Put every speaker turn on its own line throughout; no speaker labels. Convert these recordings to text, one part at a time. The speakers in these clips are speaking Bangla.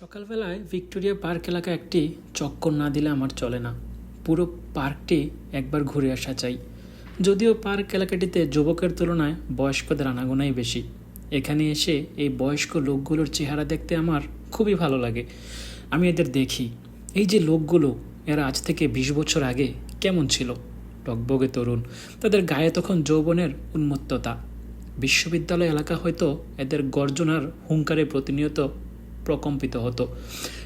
সকালবেলায় ভিক্টোরিয়া পার্ক এলাকা একটি চক্কর না দিলে আমার চলে না। পুরো পার্কটি একবার ঘুরে আসা চাই। যদিও পার্ক এলাকাটিতে যুবকের তুলনায় বয়স্কদের আনাগোনাই বেশি। এখানে এসে এই বয়স্ক লোকগুলোর চেহারা দেখতে আমার খুবই ভালো লাগে। আমি এদের দেখি। এই যে লোকগুলো, এরা আজ থেকে বিশ বছর আগে কেমন ছিল? টকবগে তরুণ। তাদের গায়ে তখন যৌবনের উন্মত্ততা। বিশ্ববিদ্যালয় এলাকা হয়তো এদের গর্জনার হুঙ্কারে প্রতিনিয়ত প্রকম্পিত হতো।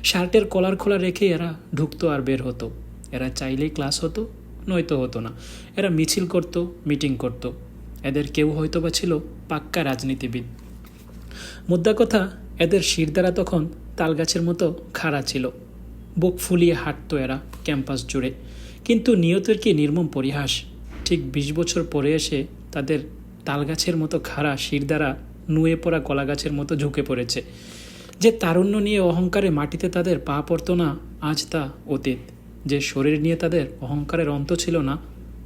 শার্টের কলার খোলা রেখে এরা ঢুকতো আর বের হতো। এরা চাইলেই ক্লাস হতো, নয়তো হতো না। এরা মিছিল করত, মিটিং করত। এদের কেউ হয়তো বা ছিল পাক্কা রাজনীতিবিদ। মুদ্রা কথা, এদের শিরদারা তখন তালগাছের মতো খাড়া ছিল। বুক ফুলিয়ে হাঁটতো এরা ক্যাম্পাস জুড়ে। কিন্তু নিয়তের কি নির্মম পরিহাস? ঠিক বিশ বছর পরে এসে তাদের তালগাছের মতো খাড়া শিরদারা নুয়ে পড়া কলাগাছের মতো ঝুঁকে পড়েছে। যে তারুণ্য নিয়ে অহংকারে মাটিতে তাদের পা পড়তো না, আজ তা অতীত। যে শরীর নিয়ে তাদের অহংকারের অন্ত ছিল না,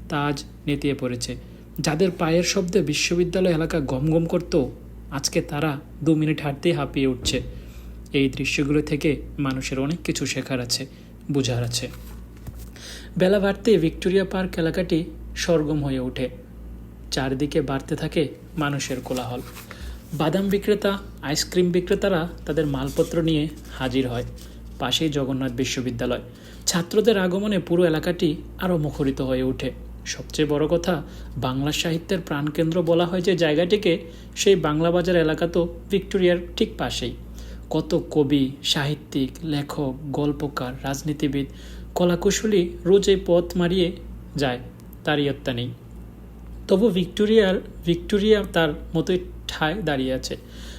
তা আজ নেতিয়ে পড়েছে। যাদের পায়ের শব্দে বিশ্ববিদ্যালয় এলাকা গম গম করতো, আজকে তারা দু মিনিট হাঁটতেই হাঁপিয়ে উঠছে। এই দৃশ্যগুলো থেকে মানুষের অনেক কিছু শেখার আছে, বোঝার আছে। বেলা বাড়তে ভিক্টোরিয়া পার্ক এলাকাটি সরগম হয়ে ওঠে। চারদিকে বাড়তে থাকে মানুষের কোলাহল। বাদাম বিক্রেতা আইসক্রিম বিক্রেতারা তাদের মালপত্র নিয়ে হাজির হয় পাশেই জগন্নাথ বিশ্ববিদ্যালয়। ছাত্রদের আগমনে পুরো এলাকাটি আরও মুখরিত হয়ে ওঠে। সবচেয়ে বড় কথা, বাংলা সাহিত্যের প্রাণকেন্দ্র বলা হয় যে জায়গাটিকে, সেই বাংলা বাজার এলাকা তো ভিক্টোরিয়ার ঠিক পাশেই। কত কবি, সাহিত্যিক, লেখক, গল্পকার, রাজনীতিবিদ, কলাকুশলী রোজ এই পথ মারিয়ে যায় তার ইয়ত্তা নেই। তবু ভিক্টোরিয়ার, ভিক্টোরিয়া তার মতোই ঠায় দাঁড়িয়ে আছে?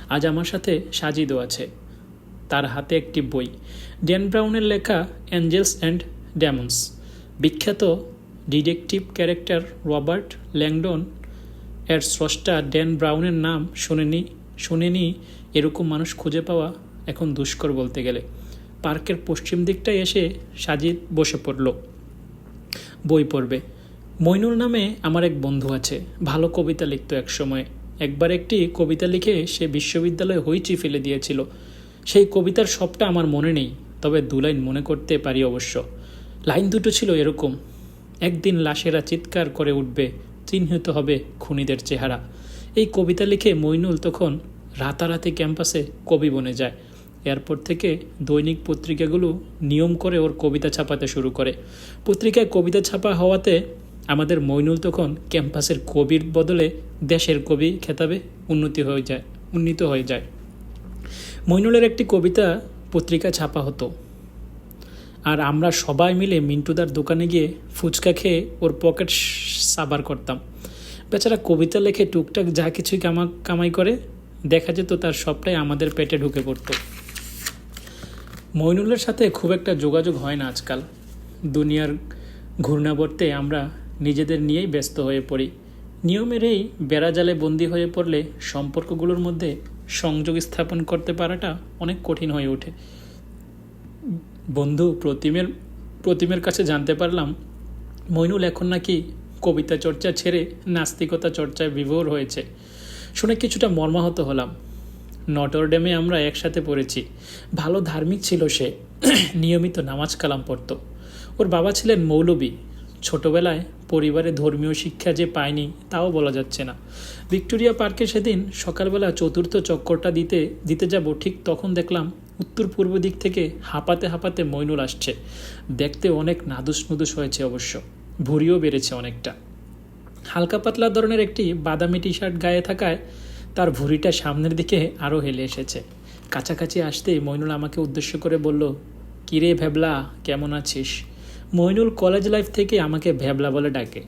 আজ আমার সাথে সাজিদও আছে। তার হাতে একটি বই। ড্যান ব্রাউনের লেখা অ্যাঞ্জেলস অ্যান্ড ড্যামন্স বিখ্যাত ডিটেকটিভ ক্যারেক্টার রবার্ট ল্যাংডন এর স্রষ্টা ড্যান ব্রাউনের নাম শুনেনি শুনেনি এরকম মানুষ খুঁজে পাওয়া এখন দুষ্কর বলতে গেলে। পার্কের পশ্চিম দিকটায় এসে সাজিদ বসে পড়ল। বই পড়বে। মইনুল নামে আমার এক বন্ধু আছে। ভালো কবিতা লিখত এক সময় একবার একটি কবিতা লিখে সে বিশ্ববিদ্যালয়ে হইচি ফেলে দিয়েছিল। সেই কবিতার সবটা আমার মনে নেই, তবে দু লাইন মনে করতে পারি অবশ্য। লাইন দুটো ছিল এরকম, একদিন লাশেরা চিৎকার করে উঠবে, চিহ্নিত হবে খুনিদের চেহারা। এই কবিতা লিখে মইনুল তখন রাতারাতি ক্যাম্পাসে কবি বনে যায়। এরপর থেকে দৈনিক পত্রিকাগুলো নিয়ম করে ওর কবিতা ছাপাতে শুরু করে। পত্রিকায় কবিতা ছাপা হওয়াতে আমাদের মইনুল তখন ক্যাম্পাসের কবির বদলে দেশের কবি খেতাবে উন্নতি হয়ে যায়, উন্নীত হয়ে যায়। মইনুলের একটি কবিতা পত্রিকা ছাপা হতো। আর আমরা সবাই মিলে মিন্টুদার দোকানে গিয়ে ফুচকা খেয়ে ওর পকেট সাবার করতাম। বেচারা কবিতা লেখে টুকটাক যা কিছুই কামা, কামাই করে, দেখা যেত তার সবটাই আমাদের পেটে ঢুকে পড়তো। মইনুলের সাথে খুব একটা যোগাযোগ হয় না আজকাল। দুনিয়ার ঘূর্ণাবর্তে আমরা নিজেদের নিয়েই ব্যস্ত হয়ে পড়ি। নিয়মের এই বেড়াজালে বন্দি হয়ে পড়লে সম্পর্কগুলোর মধ্যে সংযোগ স্থাপন করতে পারাটা অনেক কঠিন হয়ে ওঠে। বন্ধু প্রতিমের প্রতিমের কাছে জানতে পারলাম, মইনুল এখন নাকি কবিতা চর্চা ছেড়ে নাস্তিকতা চর্চায় বিভোর হয়েছে। শুনে কিছুটা মর্মাহত হলাম। নটরডেমে আমরা একসাথে পড়েছি। ভালো ধার্মিক ছিল সে। নিয়মিত নামাজ কালাম পড়ত। ওর বাবা ছিলেন মৌলবী। ছোটবেলায় পরিবারে ধর্মীয় শিক্ষা যে পায়নি তাও বলা যাচ্ছে না। ভিক্টোরিয়া পার্কে সেদিন সকালবেলা চতুর্থ চক্করটা দিতে দিতে যাব ঠিক তখন দেখলাম উত্তর পূর্ব দিক থেকে হাঁপাতে হাঁপাতে মইনুল আসছে। দেখতে অনেক নাদুস নুদুস হয়েছে অবশ্য। ভুঁড়িও বেড়েছে অনেকটা। হালকা পাতলা ধরনের একটি বাদামি টি শার্ট গায়ে থাকায় তার ভুঁড়িটা সামনের দিকে আরও হেলে এসেছে। কাছাকাছি আসতেই মইনুল আমাকে উদ্দেশ্য করে বলল, কিরে ভেবলা, কেমন আছিস? মইনুল কলেজ লাইফ থেকে আমাকে ভ্যাবলা বলে ডাকে।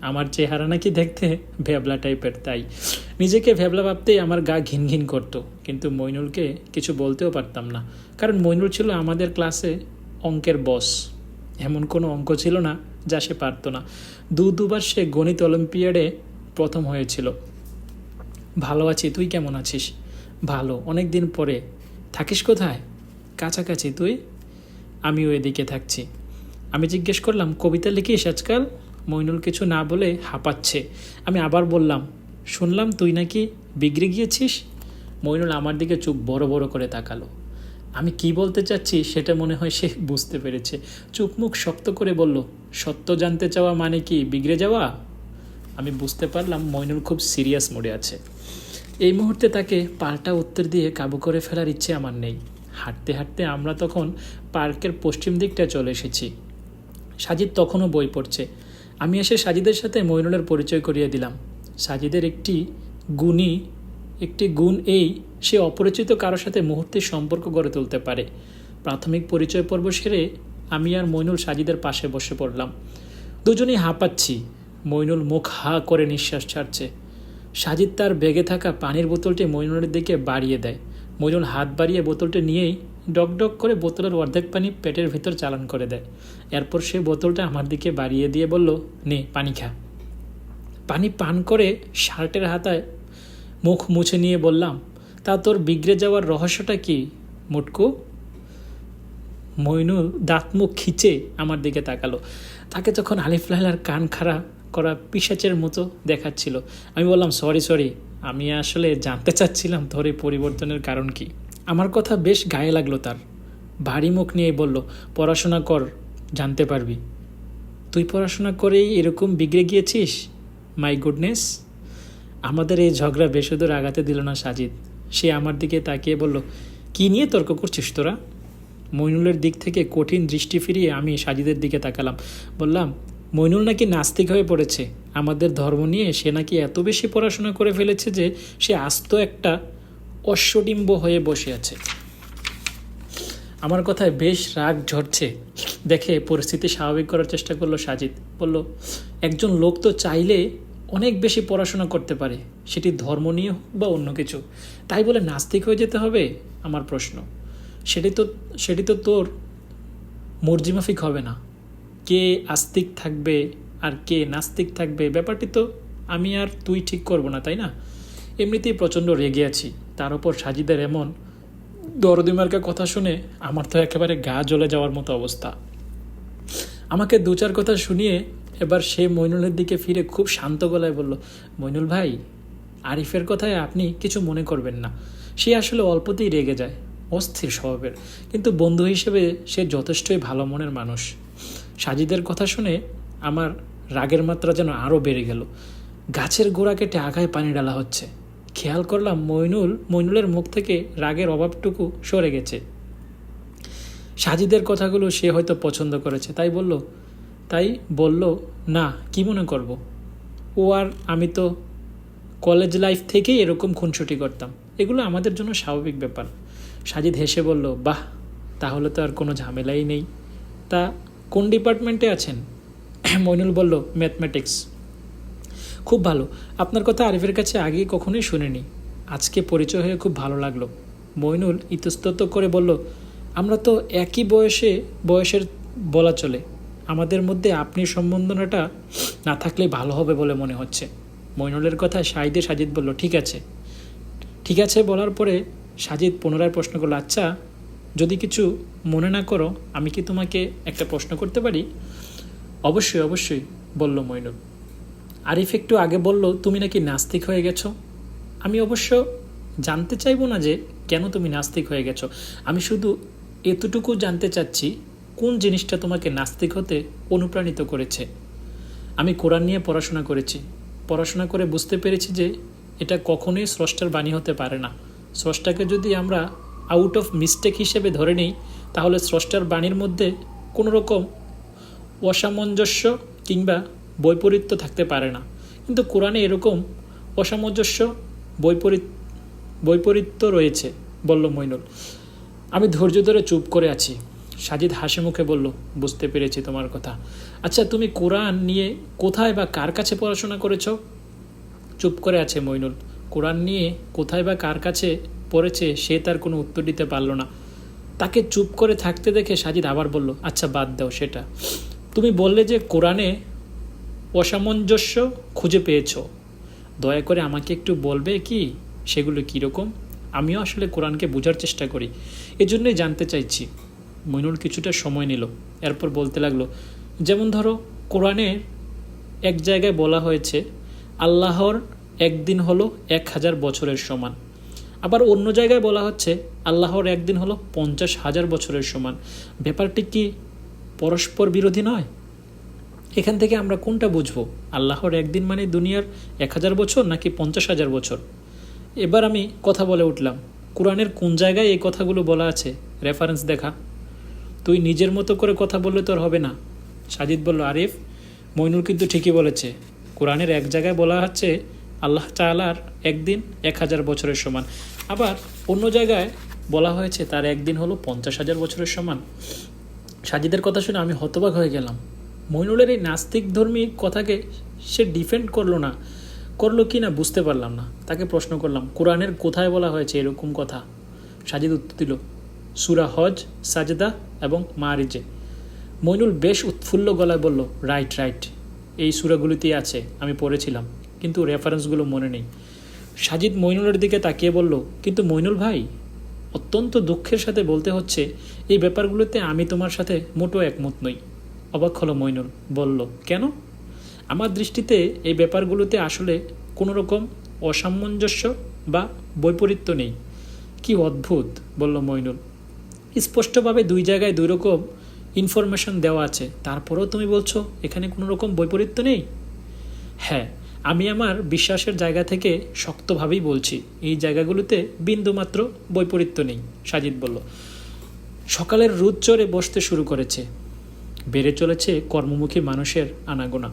আমার চেহারা নাকি দেখতে ভ্যাবলা টাইপের তাই। নিজেকে ভ্যাবলা ভাবতেই আমার গা ঘিন ঘিন করতো, কিন্তু মইনুলকে কিছু বলতেও পারতাম না। কারণ মইনুল ছিল আমাদের ক্লাসে অঙ্কের বস এমন কোনো অঙ্ক ছিল না যা সে পারতো না। দু দুবার সে গণিত অলিম্পিয়াডে প্রথম হয়েছিল। ভালো আছি, তুই কেমন আছিস? ভালো অনেক দিন পরে। থাকিস কোথায়? কাছাকাছি, তুই? আমিও এদিকে থাকছি। আমি জিজ্ঞেস করলাম, কবিতা লিখিস আজকাল? মইনুল কিছু না বলে হাঁপাচ্ছে। আমি আবার বললাম, শুনলাম তুই নাকি বিগড়ে গিয়েছিস? মইনুল আমার দিকে চোখ বড় বড় করে তাকালো। আমি কি বলতে চাচ্ছি সেটা মনে হয় সে বুঝতে পেরেছে। চুপমুখ শক্ত করে বলল, সত্য জানতে চাওয়া মানে কি বিগড়ে যাওয়া? আমি বুঝতে পারলাম মইনুল খুব সিরিয়াস মোডে আছে। এই মুহূর্তে তাকে পাল্টা উত্তর দিয়ে কাবু করে ফেলার ইচ্ছে আমার নেই। হাঁটতে হাঁটতে আমরা তখন পার্কের পশ্চিম দিকটা চলে এসেছি। সাজিদ তখনও বই পড়ছে। আমি এসে সাজিদের সাথে মইনুলের পরিচয় করিয়ে দিলাম। সাজিদের একটি গুণী, একটি গুণ এই, সে অপরিচিত কারোর সাথে মুহূর্তে সম্পর্ক গড়ে তুলতে পারে। প্রাথমিক পরিচয় পর্ব সেরে আমি আর মইনুল সাজিদের পাশে বসে পড়লাম। দুজনেই হাঁপাচ্ছি। মইনুল মুখ হা করে নিঃশ্বাস ছাড়ছে। সাজিদ তার বেগে থাকা পানির বোতলটি মইনুলের দিকে বাড়িয়ে দেয়। মইনুল হাত বাড়িয়ে বোতলটি নিয়েই ডক ডক করে বোতলের অর্ধেক পানি পেটের ভিতর চালান করে দেয়। এরপর সে বোতলটা আমার দিকে বাড়িয়ে দিয়ে বলল, নে, পানি খা। পানি পান করে শার্টের হাতায় মুখ মুছে নিয়ে বললাম, তা তোর বিগড়ে যাওয়ার রহস্যটা কি, মুটকু? মইনুল দাঁত মুখ খিচে আমার দিকে তাকালো। তাকে তখন আলিফ লাইলার কান খাড়া করা পিসাচের মতো দেখাচ্ছিল। আমি বললাম, সরি সরি, আমি আসলে জানতে চাচ্ছিলাম তোর এই পরিবর্তনের কারণ কি। আমার কথা বেশ গায়ে লাগল তার। ভারী মুখ নিয়ে বলল, পড়াশোনা কর, জানতে পারবি। তুই পড়াশোনা করেই এরকম বিগড়ে গিয়েছিস? মাই গুডনেস আমাদের এই ঝগড়া বেশদূর আগাতে দিল না সাজিদ। সে আমার দিকে তাকিয়ে বলল, কি নিয়ে তর্ক করছিস তোরা? মইনুলের দিক থেকে কঠিন দৃষ্টি ফিরিয়ে আমি সাজিদের দিকে তাকালাম। বললাম, মইনুল নাকি নাস্তিক হয়ে পড়েছে। আমাদের ধর্ম নিয়ে সে নাকি এত বেশি পড়াশোনা করে ফেলেছে যে সে আস্ত একটা অশ্বডিম্ব হয়ে বসে আছে। আমার কথায় বেশ রাগ ঝরছে। দেখে পরিস্থিতি স্বাভাবিক করার চেষ্টা করল সাজিদ বলল, একজন লোক তো চাইলে অনেক বেশি পড়াশোনা করতে পারে। সেটি ধর্ম নিয়ে হোক বা অন্য কিছু। তাই বলে নাস্তিক হয়ে যেতে হবে? আমার প্রশ্ন। সেটি তো সেটি তো তোর মর্জিমাফিক হবে না। কে আস্তিক থাকবে আর কে নাস্তিক থাকবে? ব্যাপারটি তো আমি আর তুই ঠিক করব না, তাই না? এমনিতেই প্রচণ্ড রেগে আছি। তার উপর সাজিদের এমন দরদিমার্কা কথা শুনে আমার তো একেবারে গা জ্বলে যাওয়ার মতো অবস্থা। আমাকে দু চার কথা শুনিয়ে এবার সে মইনুলের দিকে ফিরে খুব শান্ত গলায় বলল, মইনুল ভাই, আরিফের কথায় আপনি কিছু মনে করবেন না। সে আসলে অল্পতেই রেগে যায়, অস্থির স্বভাবের। কিন্তু বন্ধু হিসেবে সে যথেষ্টই ভালো মনের মানুষ। সাজিদের কথা শুনে আমার রাগের মাত্রা যেন আরও বেড়ে গেল। গাছের গোড়া কেটে আগায় পানি ডালা হচ্ছে। খেয়াল করলাম মইনুল, মইনুলের মুখ থেকে রাগের অভাবটুকু সরে গেছে। সাজিদের কথাগুলো সে হয়তো পছন্দ করেছে, তাই বলল তাই বলল, না, কি মনে করব? ও আর আমি তো কলেজ লাইফ থেকেই এরকম খুনসুটি করতাম। এগুলো আমাদের জন্য স্বাভাবিক ব্যাপার। সাজিদ হেসে বলল, বাহ, তাহলে তো আর কোনো ঝামেলাই নেই। তা কোন ডিপার্টমেন্টে আছেন? মইনুল বলল, ম্যাথমেটিক্স। খুব ভালো। আপনার কথা আরিফের কাছে আগে কখনোই শুনিনি। আজকে পরিচয় হয়ে খুব ভালো লাগল। মইনুল ইতস্তত করে বলল, আমরা তো একই বয়সে, বয়সের বলা চলে। আমাদের মধ্যে আপনি সম্বন্ধনাটা না থাকলে ভালো হবে বলে মনে হচ্ছে। মইনুলের কথা সাইদে সাজিদ বলল, ঠিক আছে। ঠিক আছে বলার পরে সাজিদ পুনরায় প্রশ্ন করল আচ্ছা যদি কিছু মনে না করো, আমি কি তোমাকে একটা প্রশ্ন করতে পারি? অবশ্যই অবশ্যই, বলল মইনুল। আরিফ একটু আগে বলল, তুমি নাকি নাস্তিক হয়ে গেছো? আমি অবশ্য জানতে চাইব না যে কেন তুমি নাস্তিক হয়ে গেছো। আমি শুধু এতটুকু জানতে চাচ্ছি, কোন জিনিসটা তোমাকে নাস্তিক হতে অনুপ্রাণিত করেছে? আমি কোরআন নিয়ে পড়াশোনা করেছি। পড়াশোনা করে বুঝতে পেরেছি যে এটা কখনোই স্রষ্টার বাণী হতে পারে না। স্রষ্টাকে যদি আমরা আউট অফ মিস্টেক হিসেবে ধরে নিই, তাহলে স্রষ্টার বাণীর মধ্যে কোনো রকম অসামঞ্জস্য কিংবা বৈপরীত্য থাকতে পারে না। কিন্তু কোরআনে এরকম অসামঞ্জস্য বৈপরীত, বৈপরীত্য রয়েছে, বলল মইনুল। আমি ধৈর্য ধরে চুপ করে আছি। সাজিদ হাসি মুখে বলল, বুঝতে পেরেছি তোমার কথা। আচ্ছা তুমি কোরআন নিয়ে কোথায় বা কার কাছে পড়াশোনা করেছ? চুপ করে আছে মইনুল। কোরআন নিয়ে কোথায় বা কার কাছে পড়েছে সে তার কোনো উত্তর দিতে পারল না। তাকে চুপ করে থাকতে দেখে সাজিদ আবার বলল আচ্ছা বাদ দাও সেটা। তুমি বললে যে কোরআনে অসামঞ্জস্য খুঁজে পেয়েছ। দয়া করে আমাকে একটু বলবে কি, সেগুলো কীরকম আমিও আসলে কোরআনকে বোঝার চেষ্টা করি। এজন্যই জানতে চাইছি। মইনুল কিছুটা সময় নিল, এরপর বলতে লাগল, যেমন ধরো, কোরআনে এক জায়গায় বলা হয়েছে, আল্লাহর একদিন হলো এক হাজার বছরের সমান। আবার অন্য জায়গায় বলা হচ্ছে, আল্লাহর একদিন হলো পঞ্চাশ হাজার বছরের সমান। ব্যাপারটি কি পরস্পর বিরোধী নয়? এখান থেকে আমরা কোনটা বুঝব? আল্লাহর একদিন মানে দুনিয়ার এক হাজার বছর নাকি পঞ্চাশ হাজার বছর? এবার আমি কথা বলে উঠলাম। কোরআনের কোন জায়গায় এই কথাগুলো বলা আছে? রেফারেন্স দেখা। তুই নিজের মতো করে কথা বললে তোর হবে না। সাজিদ বলল, আরিফ, মইনুল কিন্তু ঠিকই বলেছে। কোরআনের এক জায়গায় বলা হচ্ছে আল্লাহ তালার একদিন এক হাজার বছরের সমান। আবার অন্য জায়গায় বলা হয়েছে, তার একদিন হলো পঞ্চাশ হাজার বছরের সমান। সাজিদের কথা শুনে আমি হতবাক হয়ে গেলাম। মইনুলের এই নাস্তিক ধর্মী কথাকে সে ডিফেন্ড করল না। করল কি না বুঝতে পারলাম না। তাকে প্রশ্ন করলাম, কোরআনের কোথায় বলা হয়েছে এরকম কথা? সাজিদ উত্তর দিল, সুরা হজ, সাজেদা এবং মারিজে মইনুল বেশ উৎফুল্ল গলায় বলল, রাইট রাইট। এই সুরাগুলিতেই আছে, আমি পড়েছিলাম, কিন্তু রেফারেন্সগুলো মনে নেই। সাজিদ মইনুলের দিকে তাকিয়ে বলল, কিন্তু মইনুল ভাই, অত্যন্ত দুঃখের সাথে বলতে হচ্ছে, এই ব্যাপারগুলোতে আমি তোমার সাথে মোটো একমত নই। অবাক হলো মইনুল, বলল, কেন? আমার দৃষ্টিতে এই ব্যাপারগুলোতে আসলে কোনো রকম অসামঞ্জস্য বা বৈপরীত্য নেই। কি অদ্ভুত, বলল মইনুল, স্পষ্টভাবে দুই জায়গায় দুই রকম ইনফরমেশন দেওয়া আছে। তারপরেও তুমি বলছো এখানে কোনো রকম বৈপরীত্য নেই? হ্যাঁ আমি আমার বিশ্বাসের জায়গা থেকে শক্তভাবেই বলছি, এই জায়গাগুলোতে বিন্দুমাত্র বৈপরীত্য নেই, সাজিদ বলল, সকালের রোদ চড়ে বসতে শুরু করেছে। বেড়ে চলেছে কর্মমুখী মানুষের আনাগোনা।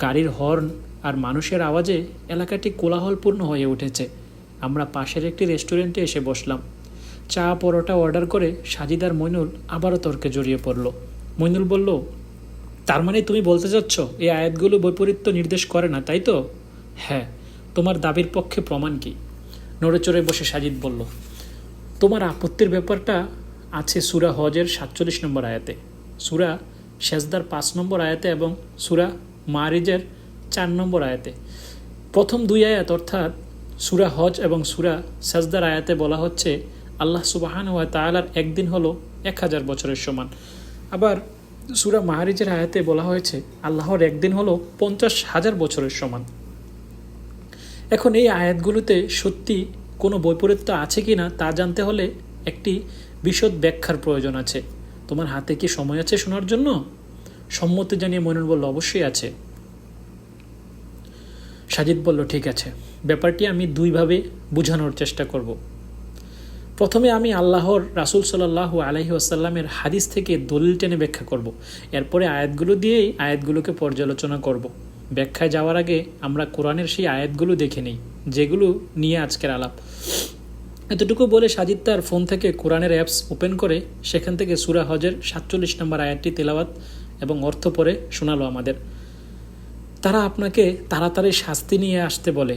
গাড়ির হর্ন আর মানুষের আওয়াজে এলাকাটি কোলাহলপূর্ণ হয়ে উঠেছে। আমরা পাশের একটি রেস্টুরেন্টে এসে বসলাম। চা পরোটা অর্ডার করে সাজিদার মইনুল আবারও তর্কে জড়িয়ে পড়ল। মইনুল বলল, তার মানে তুমি বলতে চাচ্ছ এই আয়াতগুলো বৈপরীত্য নির্দেশ করে না, তাই তো? হ্যাঁ তোমার দাবির পক্ষে প্রমাণ কি? নড়ে চড়ে বসে সাজিদ বলল, তোমার আপত্তির ব্যাপারটা আছে সুরা হজের সাতচল্লিশ নম্বর আয়াতে। সুরা শেষদার পাঁচ নম্বর আয়াতে এবং সুরা মারিজের চার নম্বর আয়াতে। প্রথম দুই আয়াত অর্থাৎ সুরা হজ এবং সুরা সাজদার আয়াতে বলা হচ্ছে, আল্লাহ সুবাহান ওয়া তালার একদিন হলো এক হাজার বছরের সমান। আবার সুরা মাহারিজের আয়াতে বলা হয়েছে, আল্লাহর একদিন হলো পঞ্চাশ হাজার বছরের সমান। এখন এই আয়াতগুলোতে সত্যি কোনো বৈপরীত্য আছে কি না তা জানতে হলে একটি বিশদ ব্যাখ্যার প্রয়োজন আছে। তোমার হাতে কি সময় আছে শোনার জন্য? সম্মতি জানিয়ে মইনুল বলল, অবশ্যই আছে। সাজিদ বলল, ঠিক আছে। ব্যাপারটি আমি দুইভাবে বোঝানোর চেষ্টা করব। প্রথমে আমি আল্লাহর রাসুল সাল্লাহ আলহি আসাল্লামের হাদিস থেকে দলিল টেনে ব্যাখ্যা করব। এরপরে আয়াতগুলো দিয়েই আয়াতগুলোকে পর্যালোচনা করব। ব্যাখ্যায় যাওয়ার আগে আমরা কোরআনের সেই আয়াতগুলো দেখে নিই, যেগুলো নিয়ে আজকের আলাপ। এতটুকু বলে সাজিদ তার ফোন থেকে কোরআনের অ্যাপস ওপেন করে সেখান থেকে সুরা হজের সাতচল্লিশ নম্বর আয়াতটি তেলাওয়াত এবং অর্থ পরে শোনালো আমাদের। তারা আপনাকে তাড়াতাড়ি শাস্তি নিয়ে আসতে বলে,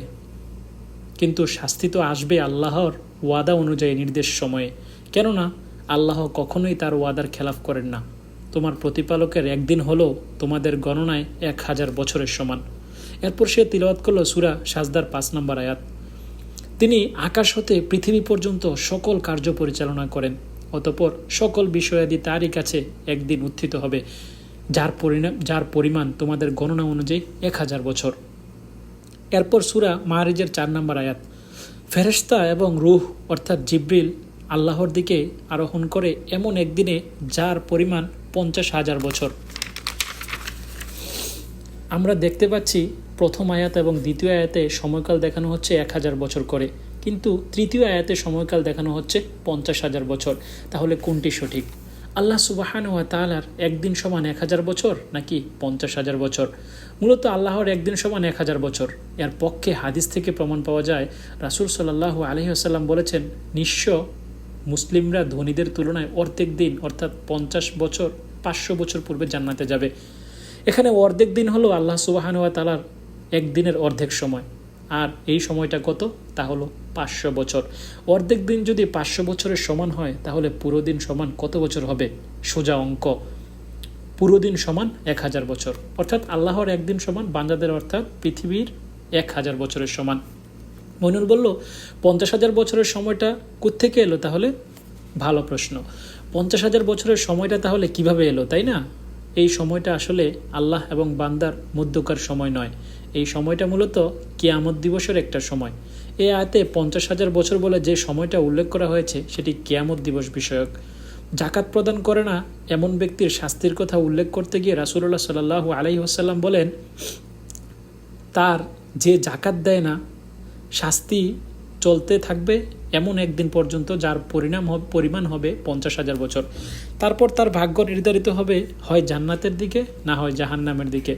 কিন্তু শাস্তি তো আসবে আল্লাহর ওয়াদা অনুযায়ী নির্দেশ সময়ে। কেননা আল্লাহ কখনোই তার ওয়াদার খেলাফ করেন না। তোমার প্রতিপালকের একদিন হলো তোমাদের গণনায় এক হাজার বছরের সমান। এরপর সে তিলওয়াত করল সুরা সাজদার পাঁচ নম্বর আয়াত। তিনি আকাশ হতে পৃথিবী পর্যন্ত সকল কার্য পরিচালনা করেন। অতপর সকল বিষয়াদি তারই কাছে একদিন উত্থিত হবে, যার পরিণাম যার পরিমাণ তোমাদের গণনা অনুযায়ী এক হাজার বছর। এরপর সুরা মাহারিজের চার নম্বর আয়াত ফেরেস্তা এবং রুহ অর্থাৎ জিব্রিল আল্লাহর দিকে আরোহণ করে এমন একদিনে যার পরিমাণ পঞ্চাশ হাজার বছর। আমরা দেখতে পাচ্ছি প্রথম আয়াত এবং দ্বিতীয় আয়াতে সময়কাল দেখানো হচ্ছে এক হাজার বছর করে। কিন্তু তৃতীয় আয়াতে সময়কাল দেখানো হচ্ছে পঞ্চাশ হাজার বছর। তাহলে কোনটি সঠিক? আল্লাহ সুবাহান ওয়া তালার একদিন সমান এক হাজার বছর নাকি পঞ্চাশ হাজার বছর? মূলত আল্লাহর একদিন সমান এক হাজার বছর। এর পক্ষে হাদিস থেকে প্রমাণ পাওয়া যায়, রাসুল সাল্লাহ আলহি আসাল্লাম বলেছেন, নিঃস্ব মুসলিমরা ধনীদের তুলনায় অর্ধেক দিন অর্থাৎ পঞ্চাশ বছর, পাঁচশো বছর পূর্বে জান্নাতে যাবে। এখানে অর্ধেক দিন হলো আল্লাহ সুবাহান ওয়া তালার একদিনের অর্ধেক সময়। আর এই সময়টা কত? তা হলো পাঁচশো বছর। অর্ধেক দিন যদি পাঁচশো বছরের সমান হয়, তাহলে পুরো দিন সমান কত বছর হবে? সোজা অঙ্ক। পুরো দিন সমান এক হাজার বছর। অর্থাৎ আল্লাহর একদিন সমান, বান্দাদের অর্থাৎ পৃথিবীর এক হাজার বছরের সমান। মইনুল বলল, পঞ্চাশ হাজার বছরের সময়টা কোত্থেকে এলো তাহলে? ভালো প্রশ্ন। পঞ্চাশ হাজার বছরের সময়টা তাহলে কীভাবে এলো, তাই না? এই সময়টা আসলে আল্লাহ এবং বান্দার মধ্যকার সময় নয়। এই সময়টা মূলত কেয়ামত দিবসের একটা সময়। এই আয়তে পঞ্চাশ হাজার বছর বলে যে সময়টা উল্লেখ করা হয়েছে, সেটি কেয়ামত দিবস বিষয়ক। জাকাত প্রদান করে না এমন ব্যক্তির শাস্তির কথা উল্লেখ করতে গিয়ে রাসুল্লাহ সাল্লাহ আলাই আসাল্লাম বলেন, তার যে জাকাত দেয় না, শাস্তি চলতে থাকবে এমন একদিন পর্যন্ত যার পরিণাম পরিমাণ হবে পঞ্চাশ হাজার বছর। তারপর তার ভাগ্য নির্ধারিত হবে হয় জান্নাতের দিকে না হয় জাহান্নামের দিকে।